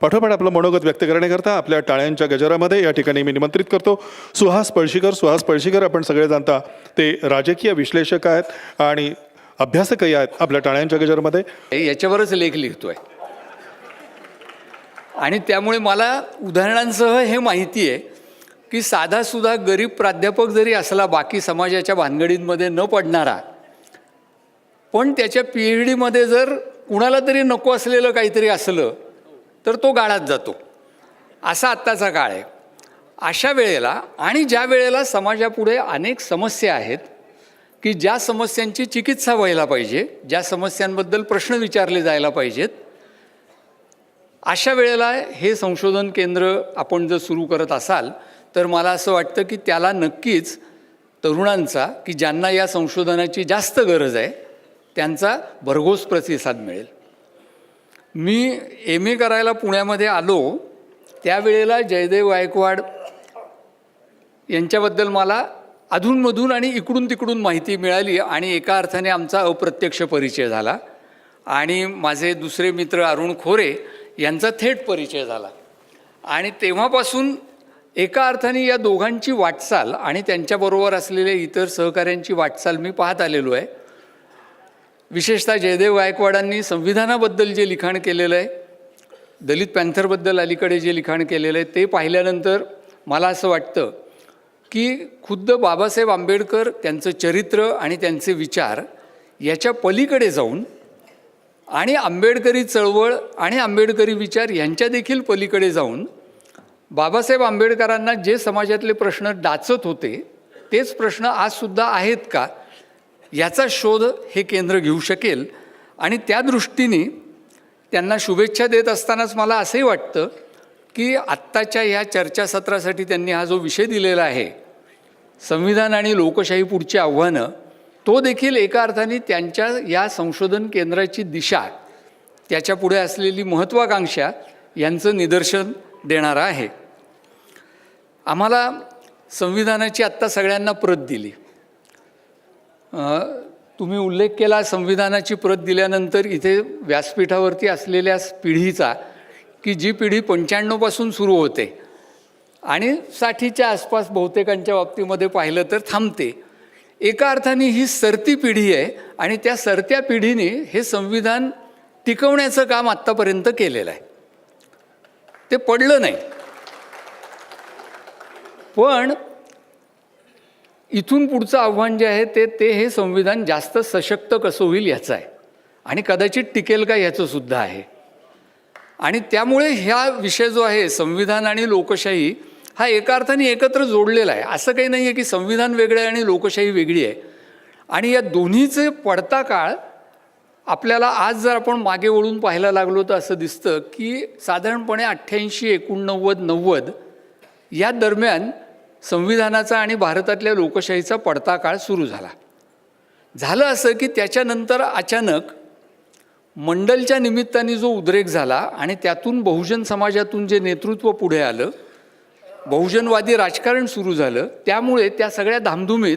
पाठोपाठ आपलं मनोगत व्यक्त करण्याकरता आपल्या टाळ्यांच्या गजरामध्ये या ठिकाणी मी निमंत्रित करतो. सुहास पळशीकर सुहास पळशीकर आपण सगळे जाणता. ते राजकीय विश्लेषक आहेत आणि अभ्यासकही आहेत आपल्या टाळ्यांच्या गजरामध्ये. हे याच्यावरच लेख लिहितोय. आणि त्यामुळे मला उदाहरणांसह हे माहिती आहे की साधासुद्धा गरीब प्राध्यापक जरी असला बाकी समाजाच्या भानगडींमध्ये न पडणारा पण त्याच्या पी एच डीमध्ये जर कुणाला तरी नको असलेलं काहीतरी असलं तर तो गाळात जातो. असा आत्ताचा काळ आहे. अशा वेळेला आणि ज्या वेळेला समाजापुढे अनेक समस्या आहेत की ज्या समस्यांची चिकित्सा व्हायला पाहिजे ज्या समस्यांबद्दल प्रश्न विचारले जायला पाहिजेत अशा वेळेला हे संशोधन केंद्र आपण जर सुरू करत असाल तर मला असं वाटतं की त्याला नक्कीच तरुणांचा की ज्यांना या संशोधनाची जास्त गरज आहे त्यांचा भरघोस प्रतिसाद मिळेल. मी एम ए करायला पुण्यामध्ये आलो. त्यावेळेला जयदेव गायकवाड यांच्याबद्दल मला अधूनमधून आणि इकडून तिकडून माहिती मिळाली आणि एका अर्थाने आमचा अप्रत्यक्ष परिचय झाला. आणि माझे दुसरे मित्र अरुण खोरे यांचा थेट परिचय झाला. आणि तेव्हापासून एका अर्थाने या दोघांची वाटचाल आणि त्यांच्याबरोबर असलेल्या इतर सहकाऱ्यांची वाटचाल मी पाहत आलेलो आहे. विशेषतः जयदेव गायकवाडांनी संविधानाबद्दल जे लिखाण केलेलं आहे दलित पॅन्थरबद्दल अलीकडे जे लिखाण केलेलं आहे ते पाहिल्यानंतर मला असं वाटतं की खुद्द बाबासाहेब आंबेडकर त्यांचं चरित्र आणि त्यांचे विचार याच्या पलीकडे जाऊन आणि आंबेडकरी चळवळ आणि आंबेडकरी विचार यांच्या देखील पलीकडे जाऊन बाबासाहेब आंबेडकरांना जे समाजातले प्रश्न डाचत होते तेच प्रश्न आजसुद्धा आहेत का? याचा शोध हे केंद्र घेऊ शकेल. आणि त्या दृष्टीने त्यांना शुभेच्छा देत असतानाच मला असंही वाटतं की आत्ताच्या ह्या चर्चासत्रासाठी त्यांनी हा जो विषय दिलेला आहे संविधान आणि लोकशाही पुढची आव्हानं तो देखील एका अर्थाने त्यांच्या या संशोधन केंद्राची दिशा त्याच्यापुढे असलेली महत्त्वाकांक्षा यांचं निदर्शन देणारं आहे. आम्हाला संविधानाची आत्ता सगळ्यांना प्रत दिली. तुम्ही उल्लेख केला संविधानाची प्रत दिल्यानंतर इथे व्यासपीठावरती असलेल्या पिढीचा की जी पिढी पंच्याण्णवपासून सुरू होते आणि साठीच्या आसपास बहुतेकांच्या बाबतीमध्ये पाहिलं तर थांबते. एका अर्थाने ही सरती पिढी आहे आणि त्या सरत्या पिढीने हे संविधान टिकवण्याचं काम आत्तापर्यंत केलेलं आहे. ते पडलं नाही. पण इथून पुढचं आव्हान जे आहे ते ते हे संविधान जास्त सशक्त कसं होईल याचं आहे. आणि कदाचित टिकेल का याचं सुद्धा आहे. आणि त्यामुळे ह्या विषय जो आहे संविधान आणि लोकशाही हा एका अर्थाने एकत्र जोडलेला आहे. असं काही नाही आहे की संविधान वेगळं आहे आणि लोकशाही वेगळी आहे. आणि या दोन्हीचे पडता काळ आपल्याला आज जर आपण मागे वळून पाहायला लागलो तर असं दिसतं की साधारणपणे अठ्ठ्याऐंशी एकोणनव्वद नव्वद या दरम्यान संविधानाचा आणि भारतातल्या लोकशाहीचा पडता काळ सुरू झाला. झालं असं की त्याच्यानंतर अचानक मंडलच्या निमित्ताने जो उद्रेक झाला आणि त्यातून बहुजन समाजातून जे नेतृत्व पुढे आलं बहुजनवादी राजकारण सुरू झालं त्यामुळे त्या सगळ्या धामधुमीत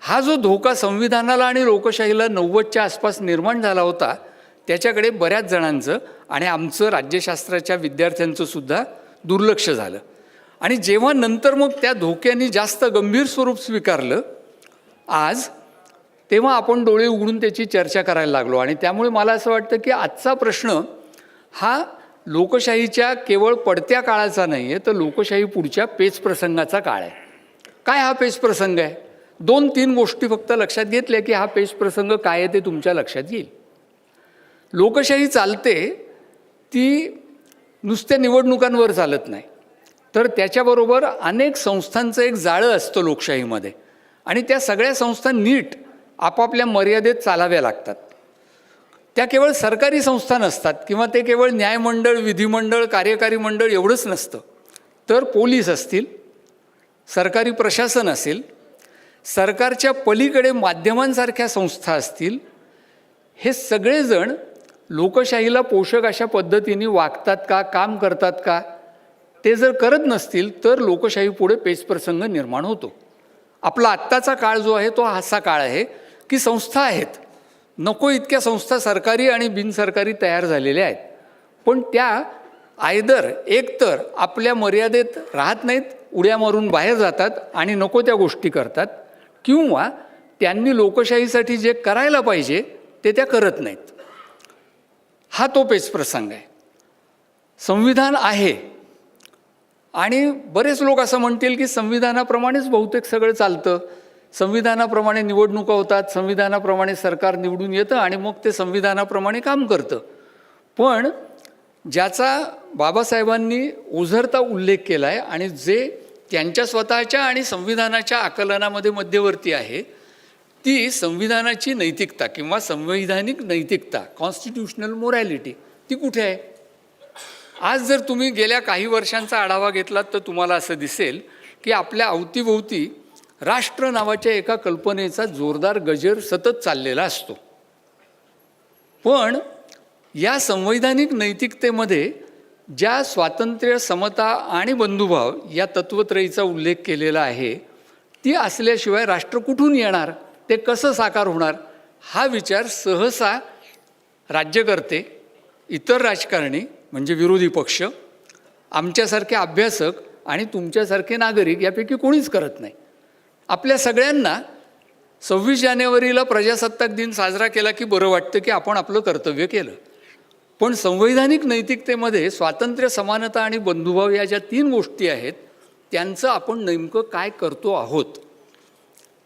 हा जो धोका संविधानाला आणि लोकशाहीला नव्वदच्या आसपास निर्माण झाला होता त्याच्याकडे बऱ्याच जणांचं आणि आमचं राज्यशास्त्राच्या विद्यार्थ्यांचं सुद्धा दुर्लक्ष झालं. आणि जेव्हा नंतर मग त्या धोक्याने जास्त गंभीर स्वरूप स्वीकारलं आज तेव्हा आपण डोळे उघडून त्याची चर्चा करायला लागलो. आणि त्यामुळे मला असं वाटतं की आजचा प्रश्न हा लोकशाहीच्या केवळ पडत्या काळाचा नाही आहे तर लोकशाही पुढच्या पेच प्रसंगाचा काळ आहे. काय हा पेच प्रसंग आहे? दोन तीन गोष्टी फक्त लक्षात घेतल्या की हा पेच प्रसंग काय आहे ते तुमच्या लक्षात येईल. लोकशाही चालते ती नुसत्या निवडणुकांवर चालत नाही. तर त्याच्याबरोबर अनेक संस्थांचं एक जाळं असतं लोकशाहीमध्ये. आणि त्या सगळ्या संस्था नीट आपापल्या मर्यादेत चालाव्या लागतात. त्या केवळ सरकारी संस्था नसतात किंवा ते केवळ न्यायमंडळ विधिमंडळ कार्यकारी मंडळ एवढंच नसतं. तर पोलीस असतील सरकारी प्रशासन असेल सरकारच्या पलीकडे माध्यमांसारख्या संस्था असतील हे सगळेजण लोकशाहीला पोषक अशा पद्धतीने वागतात का काम करतात का ते जर करत नसतील तर लोकशाही पुढे पेचप्रसंग निर्माण होतो. आपला आत्ताचा काळ जो आहे तो असा काळ आहे की संस्था आहेत. नको इतक्या संस्था सरकारी आणि बिनसरकारी तयार झालेल्या आहेत. पण त्या आयदर एकतर आपल्या मर्यादेत राहत नाहीत उड्या मारून बाहेर जातात आणि नको त्या गोष्टी करतात किंवा त्यांनी लोकशाहीसाठी जे करायला पाहिजे ते त्या करत नाहीत. हा तो पेचप्रसंग आहे. संविधान आहे. आणि बरेच लोक असं म्हणतील की संविधानाप्रमाणेच बहुतेक सगळं चालतं. संविधानाप्रमाणे निवडणुका होतात संविधानाप्रमाणे सरकार निवडून येतं आणि मग ते संविधानाप्रमाणे काम करतं. पण ज्याचा बाबासाहेबांनी ओझरता उल्लेख केला आहे आणि जे त्यांच्या स्वतःच्या आणि संविधानाच्या आकलनामध्ये मध्यवर्ती आहे ती संविधानाची नैतिकता किंवा संवैधानिक नैतिकता कॉन्स्टिट्युशनल मोरॅलिटी ती कुठे आहे? आज जर तुम्ही गेल्या काही वर्षांचा आढावा घेतलात तर तुम्हाला असं दिसेल की आपल्या अवतीभोवती राष्ट्र नावाच्या एका कल्पनेचा जोरदार गजर सतत चाललेला असतो. पण या संवैधानिक नैतिकतेमध्ये ज्या स्वातंत्र्य समता आणि बंधुभाव या तत्वत्रयीचा उल्लेख केलेला आहे ती असल्याशिवाय राष्ट्र कुठून येणार? ते कसं साकार होणार? हा विचार सहसा राज्यकर्ते इतर राजकारणी म्हणजे विरोधी पक्ष आमच्यासारखे अभ्यासक आणि तुमच्यासारखे नागरिक यापैकी कोणीच करत नाही. आपल्या सगळ्यांना सव्वीस जानेवारीला प्रजासत्ताक दिन साजरा केला की बरं वाटतं की आपण आपलं कर्तव्य केलं. पण संवैधानिक नैतिकतेमध्ये स्वातंत्र्य समानता आणि बंधुभाव या ज्या तीन गोष्टी आहेत त्यांचं आपण नेमकं काय करतो आहोत?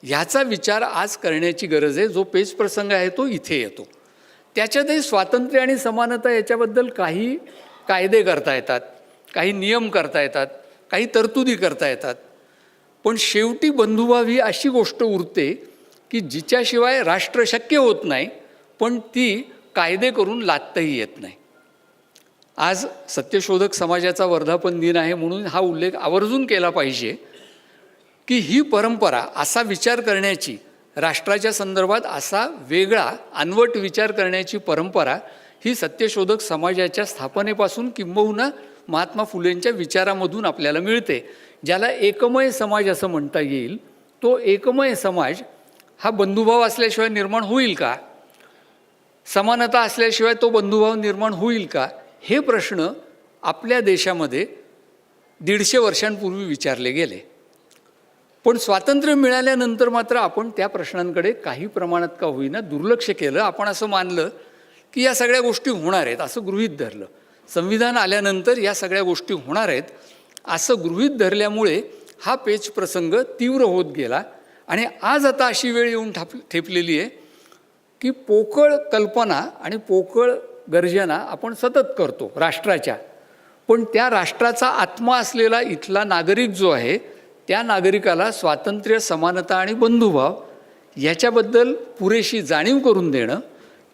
ह्याचा विचार आज करण्याची गरज आहे. जो पेच प्रसंग आहे तो इथे येतो. त्याच्यातही स्वातंत्र्य आणि समानता याच्याबद्दल काही कायदे करता येतात काही नियम करता येतात काही तरतुदी करता येतात. पण शेवटी बंधुभाव ही अशी गोष्ट उरते की जिच्याशिवाय राष्ट्र शक्य होत नाही पण ती कायदे करून लादताही येत नाही. आज सत्यशोधक समाजाचा वर्धापन दिन आहे म्हणून हा उल्लेख आवर्जून केला पाहिजे की ही परंपरा असा विचार करण्याची राष्ट्राच्या संदर्भात असा वेगळा अनवट विचार करण्याची परंपरा ही सत्यशोधक समाजाच्या स्थापनेपासून किंबहुना महात्मा फुलेंच्या विचारामधून आपल्याला मिळते ज्याला एकमय समाज असं म्हणता येईल. तो एकमय समाज हा बंधुभाव असल्याशिवाय निर्माण होईल का? समानता असल्याशिवाय तो बंधुभाव निर्माण होईल का? हे प्रश्न आपल्या देशामध्ये दीडशे वर्षांपूर्वी विचारले गेले. पण स्वातंत्र्य मिळाल्यानंतर मात्र आपण त्या प्रश्नांकडे काही प्रमाणात का होईना दुर्लक्ष केलं. आपण असं मानलं की या सगळ्या गोष्टी होणार आहेत असं गृहीत धरलं. संविधान आल्यानंतर या सगळ्या गोष्टी होणार आहेत. असं गृहीत धरल्यामुळे हा पेच प्रसंग तीव्र होत गेला आणि आज आता अशी वेळ येऊन ठाप ठेपलेली आहे की पोकळ कल्पना आणि पोकळ गर्जना आपण सतत करतो राष्ट्राच्या. पण त्या राष्ट्राचा आत्मा असलेला इथला नागरिक जो आहे त्या नागरिकाला स्वातंत्र्य समानता आणि बंधुभाव याच्याबद्दल पुरेशी जाणीव करून देणं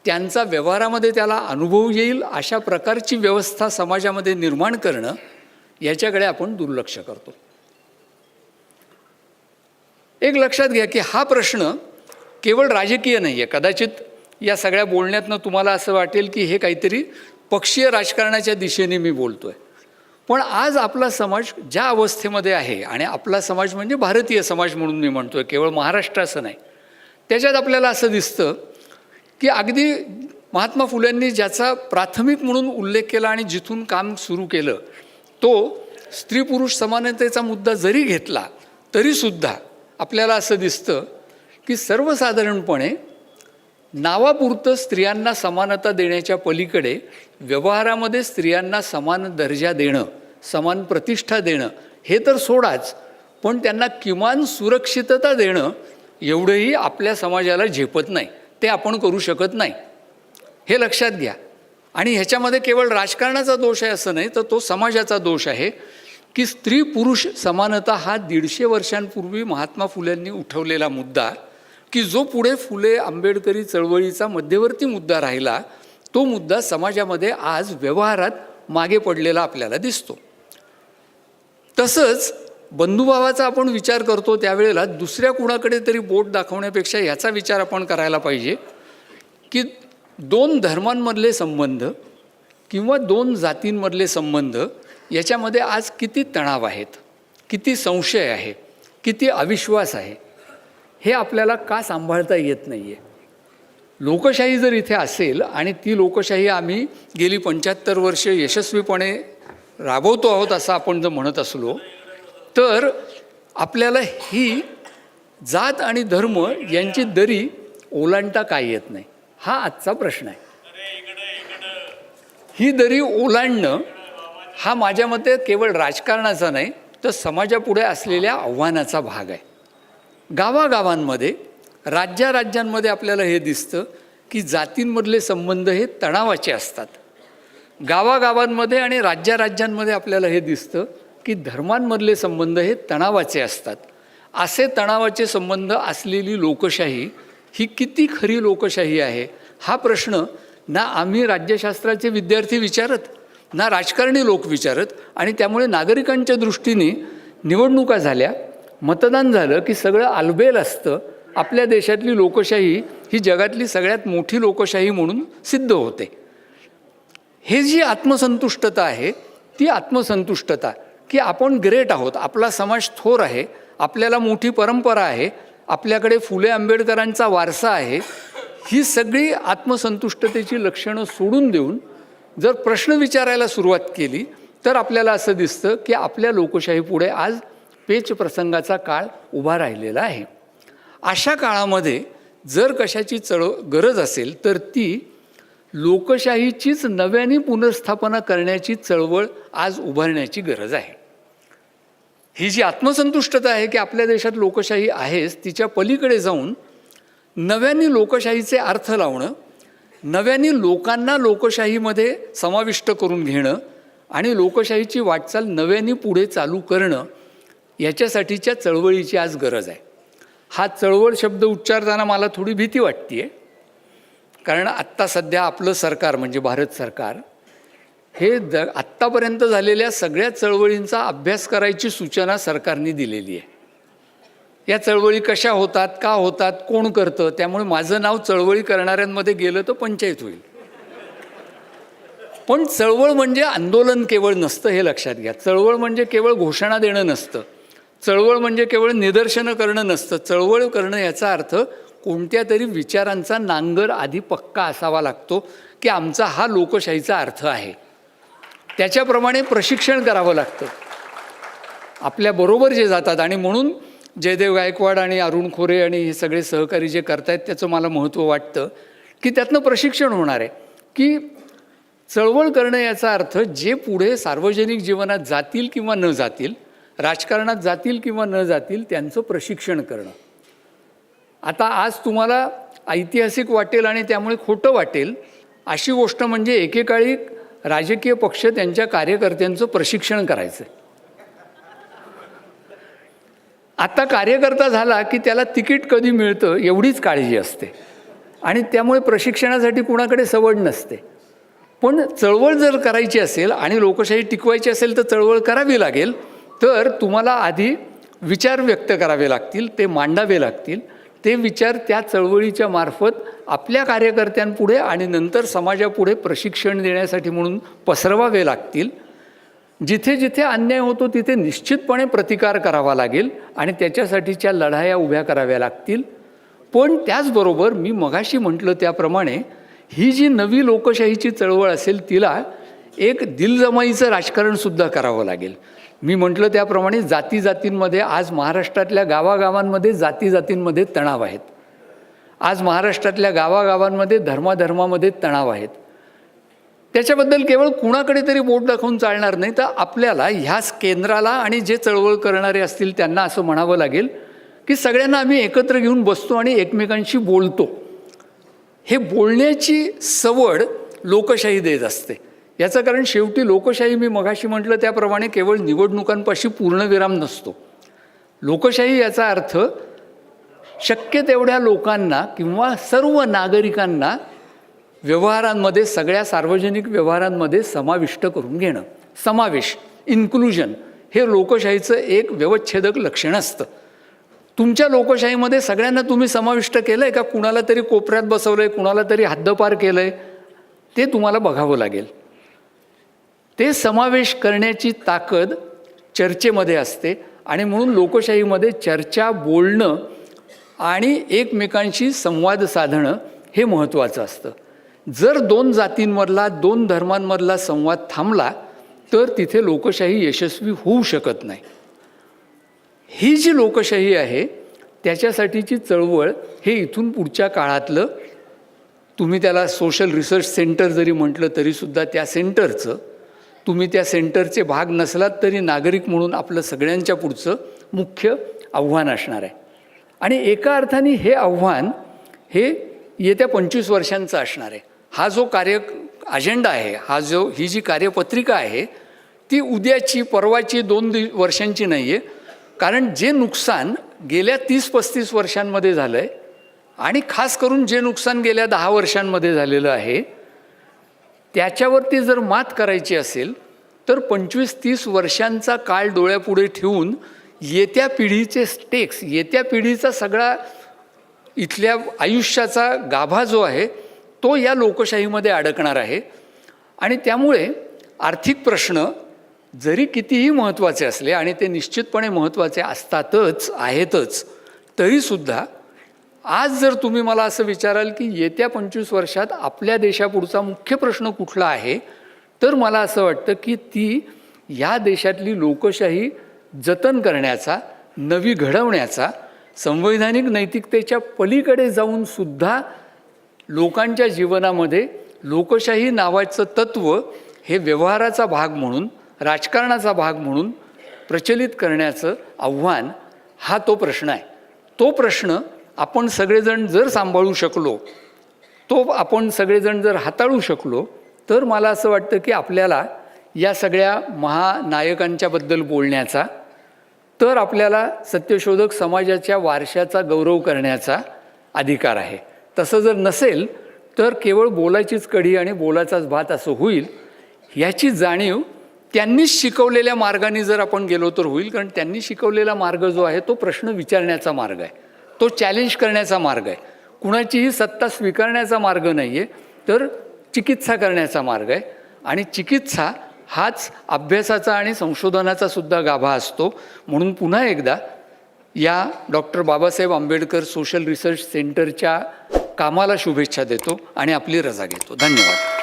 त्यांचा व्यवहारामध्ये त्याला अनुभव येईल अशा प्रकारची व्यवस्था समाजामध्ये निर्माण करणं याच्याकडे आपण दुर्लक्ष करतो. एक लक्षात घ्या की हा प्रश्न केवळ राजकीय नाही आहे कदाचित या सगळ्या बोलण्यातनं तुम्हाला असं वाटेल की हे काहीतरी पक्षीय राजकारणाच्या दिशेने मी बोलतो आहे पण आज आपला समाज ज्या अवस्थेमध्ये आहे आणि आपला समाज म्हणजे भारतीय समाज म्हणून मी म्हणतो आहे केवळ महाराष्ट्र असं नाही. त्याच्यात आपल्याला असं दिसतं की अगदी महात्मा फुल्यांनी ज्याचा प्राथमिक म्हणून उल्लेख केला आणि जिथून काम सुरू केलं तो स्त्री पुरुष समानतेचा मुद्दा जरी घेतला तरीसुद्धा आपल्याला असं दिसतं की सर्वसाधारणपणे नावापुरतं स्त्रियांना समानता देण्याच्या पलीकडे व्यवहारामध्ये स्त्रियांना समान दर्जा देणं समान प्रतिष्ठा देणं हे तर सोडाच पण त्यांना किमान सुरक्षितता देणं एवढंही आपल्या समाजाला झेपत नाही. ते आपण करू शकत नाही. हे लक्षात घ्या. आणि ह्याच्यामध्ये केवळ राजकारणाचा दोष आहे असं नाही तर तो समाजाचा दोष आहे की स्त्री पुरुष समानता हा दीडशे वर्षांपूर्वी महात्मा फुल्यांनी उठवलेला मुद्दा की जो पुढे फुले आंबेडकरी चळवळीचा मध्यवर्ती मुद्दा राहिला तो मुद्दा समाजामध्ये आज व्यवहारात मागे पडलेला आपल्याला दिसतो. तसंच बंधुभावाचा आपण विचार करतो त्यावेळेला दुसऱ्या कुणाकडे तरी बोट दाखवण्यापेक्षा याचा विचार आपण करायला पाहिजे की दोन धर्मांमधले संबंध किंवा दोन जातींमधले संबंध याच्यामध्ये आज किती तणाव आहेत किती संशय आहे किती अविश्वास आहे. हे आपल्याला का सांभाळता येत नाही आहे लोकशाही जर इथे असेल आणि ती लोकशाही आम्ही गेली पंच्याहत्तर वर्ष यशस्वीपणे राबवतो आहोत असं आपण जर म्हणत असलो तर आपल्याला ही जात आणि धर्म यांची दरी ओलांडता काय येत नाही? हा आजचा प्रश्न आहे. ही दरी ओलांडणं हा माझ्या मते केवळ राजकारणाचा नाही तर समाजापुढे असलेल्या आव्हानाचा भाग आहे. गावागावांमध्ये राज्या राज्यांमध्ये आपल्याला हे दिसतं की जातींमधले संबंध हे तणावाचे असतात. गावागावांमध्ये आणि राज्या राज्यांमध्ये आपल्याला हे दिसतं की धर्मांमधले संबंध हे तणावाचे असतात. असे तणावाचे संबंध असलेली लोकशाही ही किती खरी लोकशाही आहे हा प्रश्न ना आम्ही राज्यशास्त्राचे विद्यार्थी विचारत ना राजकारणी लोक विचारत आणि त्यामुळे नागरिकांच्या दृष्टीने निवडणुका झाल्या मतदान झालं की सगळं आलबेल असतं. आपल्या देशातली लोकशाही ही जगातली सगळ्यात मोठी लोकशाही म्हणून सिद्ध होते. हे जी आत्मसंतुष्टता आहे ती आत्मसंतुष्टता की आपण ग्रेट आहोत आपला समाज थोर आहे आपल्याला मोठी परंपरा आहे आपल्याकडे फुले आंबेडकरांचा वारसा आहे ही सगळी आत्मसंतुष्टतेची लक्षणं सोडून देऊन जर प्रश्न विचारायला सुरुवात केली तर आपल्याला असं दिसतं की आपल्या लोकशाहीपुढे आज पेच प्रसंगाचा काळ उभा राहिलेला आहे. अशा काळामध्ये जर कशाची चळ गरज असेल तर ती लोकशाहीचीच नव्याने पुनर्स्थापना करण्याची चळवळ आज उभारण्याची गरज आहे. ही जी आत्मसंतुष्टता आहे की आपल्या देशात लोकशाही आहेच तिच्या पलीकडे जाऊन नव्याने लोकशाहीचे अर्थ लावणं नव्याने लोकांना लोकशाहीमध्ये समाविष्ट करून घेणं आणि लोकशाहीची वाटचाल नव्याने पुढे चालू करणं याच्यासाठीच्या चळवळीची आज गरज आहे. हा चळवळ शब्द उच्चारताना मला थोडी भीती वाटते आहे कारण आत्ता सध्या आपलं सरकार म्हणजे भारत सरकार हे द आत्तापर्यंत झालेल्या सगळ्या चळवळींचा अभ्यास करायची सूचना सरकारने दिलेली आहे. या चळवळी कशा होतात का होतात कोण करतं त्यामुळे माझं नाव चळवळी करणाऱ्यांमध्ये गेलं तर पंचायत होईल. पण चळवळ म्हणजे आंदोलन केवळ नसतं हे लक्षात घ्या. चळवळ म्हणजे केवळ घोषणा देणं नसतं. चळवळ म्हणजे केवळ निदर्शनं करणं नसतं. चळवळ करणं याचा अर्थ कोणत्या तरी विचारांचा नांगर आधी पक्का असावा लागतो की आमचा हा लोकशाहीचा अर्थ आहे. त्याच्याप्रमाणे प्रशिक्षण करावं लागतं. आपल्याबरोबर जे जातात आणि म्हणून जयदेव गायकवाड आणि अरुण खोरे आणि हे सगळे सहकारी जे करतायत त्याचं मला महत्त्व वाटतं की त्यातनं प्रशिक्षण होणार आहे. की चळवळ करणं याचा अर्थ जे पुढे सार्वजनिक जीवनात जातील किंवा न जातील राजकारणात जातील किंवा न जातील त्यांचं प्रशिक्षण करणं. आता आज तुम्हाला ऐतिहासिक वाटेल आणि त्यामुळे खोटं वाटेल अशी गोष्ट म्हणजे एकेकाळी राजकीय पक्ष त्यांच्या कार्यकर्त्यांचं प्रशिक्षण करायचं. आता कार्यकर्ता झाला की त्याला तिकीट कधी मिळतं एवढीच काळजी असते. आणि त्यामुळे प्रशिक्षणासाठी कुणाकडे सवड नसते. पण चळवळ जर करायची असेल आणि लोकशाही टिकवायची असेल तर चळवळ करावी लागेल. तर तुम्हाला आधी विचार व्यक्त करावे लागतील ते मांडावे लागतील. ते विचार त्या चळवळीच्या मार्फत आपल्या कार्यकर्त्यांपुढे आणि नंतर समाजापुढे प्रशिक्षण देण्यासाठी म्हणून पसरवावे लागतील. जिथे जिथे अन्याय होतो तिथे निश्चितपणे प्रतिकार करावा लागेल आणि त्याच्यासाठीच्या लढाया उभ्या कराव्या लागतील. पण त्याचबरोबर मी मगाशी म्हटलं त्याप्रमाणे ही जी नवी लोकशाहीची चळवळ असेल तिला एक दिलजमाईचं राजकारणसुद्धा करावं लागेल. मी म्हटलं त्याप्रमाणे जाती जातींमध्ये आज महाराष्ट्रातल्या गावागावांमध्ये जाती जातींमध्ये तणाव आहेत. आज महाराष्ट्रातल्या गावागावांमध्ये धर्माधर्मामध्ये तणाव आहेत. त्याच्याबद्दल केवळ कुणाकडे तरी बोट दाखवून चालणार नाही तर आपल्याला ह्याच केंद्राला आणि जे चळवळ करणारे असतील त्यांना असं म्हणावं लागेल की सगळ्यांना आम्ही एकत्र घेऊन बसतो आणि एकमेकांशी बोलतो. हे बोलण्याची सवड लोकशाही देत असते. याचं कारण शेवटी लोकशाही मी मगाशी म्हटलं त्याप्रमाणे केवळ निवडणुकांपाशी पूर्णविराम नसतो. लोकशाही याचा अर्थ शक्य तेवढ्या लोकांना किंवा सर्व नागरिकांना व्यवहारांमध्ये सगळ्या सार्वजनिक व्यवहारांमध्ये समाविष्ट करून घेणं. समावेश इन्क्लुजन हे लोकशाहीचं एक व्यवच्छेदक लक्षण असतं. तुमच्या लोकशाहीमध्ये सगळ्यांना तुम्ही समाविष्ट केलं आहे का? कुणाला तरी कोपऱ्यात बसवलं आहे कुणाला तरी हद्दपार केलं आहे ते तुम्हाला बघावं लागेल. ते समावेश करण्याची ताकद चर्चेमध्ये असते आणि म्हणून लोकशाहीमध्ये चर्चा बोलणं आणि एकमेकांशी संवाद साधणं हे महत्त्वाचं असतं. जर दोन जातींमधला दोन धर्मांमधला संवाद थांबला तर तिथे लोकशाही यशस्वी होऊ शकत नाही. ही जी लोकशाही आहे त्याच्यासाठीची चळवळ हे इथून पुढच्या काळातलं तुम्ही त्याला सोशल रिसर्च सेंटर जरी म्हटलं तरीसुद्धा त्या सेंटरचं तुम्ही त्या सेंटरचे भाग नसलात तरी नागरिक म्हणून आपलं सगळ्यांच्या पुढचं मुख्य आव्हान असणार आहे. आणि एका अर्थाने हे आव्हान हे येत्या पंचवीस वर्षांचं असणार आहे. हा जो कार्य अजेंडा आहे हा जो ही जी कार्यपत्रिका आहे ती उद्याची परवाची दोन दि वर्षांची नाही आहे कारण जे नुकसान गेल्या तीस पस्तीस वर्षांमध्ये झालं आहे आणि खास करून जे नुकसान गेल्या दहा वर्षांमध्ये झालेलं आहे त्याच्यावरती जर मात करायची असेल तर पंचवीस तीस वर्षांचा काळ डोळ्यापुढे ठेवून येत्या पिढीचे स्टेक्स येत्या पिढीचा सगळा इथल्या आयुष्याचा गाभा जो आहे तो या लोकशाहीमध्ये अडकणार आहे. आणि त्यामुळे आर्थिक प्रश्न जरी कितीही महत्त्वाचे असले आणि ते निश्चितपणे महत्त्वाचे असतातच आहेतच तरीसुद्धा आज जर तुम्ही मला असं विचाराल की येत्या पंचवीस वर्षात आपल्या देशापुढचा मुख्य प्रश्न कुठला आहे तर मला असं वाटतं की ती या देशातली लोकशाही जतन करण्याचा नवी घडवण्याचा संवैधानिक नैतिकतेच्या पलीकडे जाऊन सुद्धा लोकांच्या जीवनामध्ये लोकशाही नावाचं तत्त्व हे व्यवहाराचा भाग म्हणून राजकारणाचा भाग म्हणून प्रचलित करण्याचं आव्हान हा तो प्रश्न आहे. तो प्रश्न आपण सगळेजण जर सांभाळू शकलो तो आपण सगळेजण जर हाताळू शकलो तर मला असं वाटतं की आपल्याला या सगळ्या महानायकांच्याबद्दल बोलण्याचा तर आपल्याला सत्यशोधक समाजाच्या वारशाचा गौरव करण्याचा अधिकार आहे. तसं जर नसेल तर केवळ बोलायचीच कढी आणि बोलाचाच भात असं होईल ह्याची जाणीव त्यांनीच शिकवलेल्या मार्गाने जर आपण गेलो तर होईल कारण त्यांनी शिकवलेला मार्ग जो आहे तो प्रश्न विचारण्याचा मार्ग आहे. तो चॅलेंज करण्याचा मार्ग आहे. कुणाचीही सत्ता स्वीकारण्याचा मार्ग नाही आहे तर चिकित्सा करण्याचा मार्ग आहे. आणि चिकित्सा हाच अभ्यासाचा आणि संशोधनाचा सुद्धा गाभा असतो. म्हणून पुन्हा एकदा या doctor Babasaheb Ambedkar social research सेंटरच्या कामाला शुभेच्छा देतो आणि आपली रजा घेतो. धन्यवाद.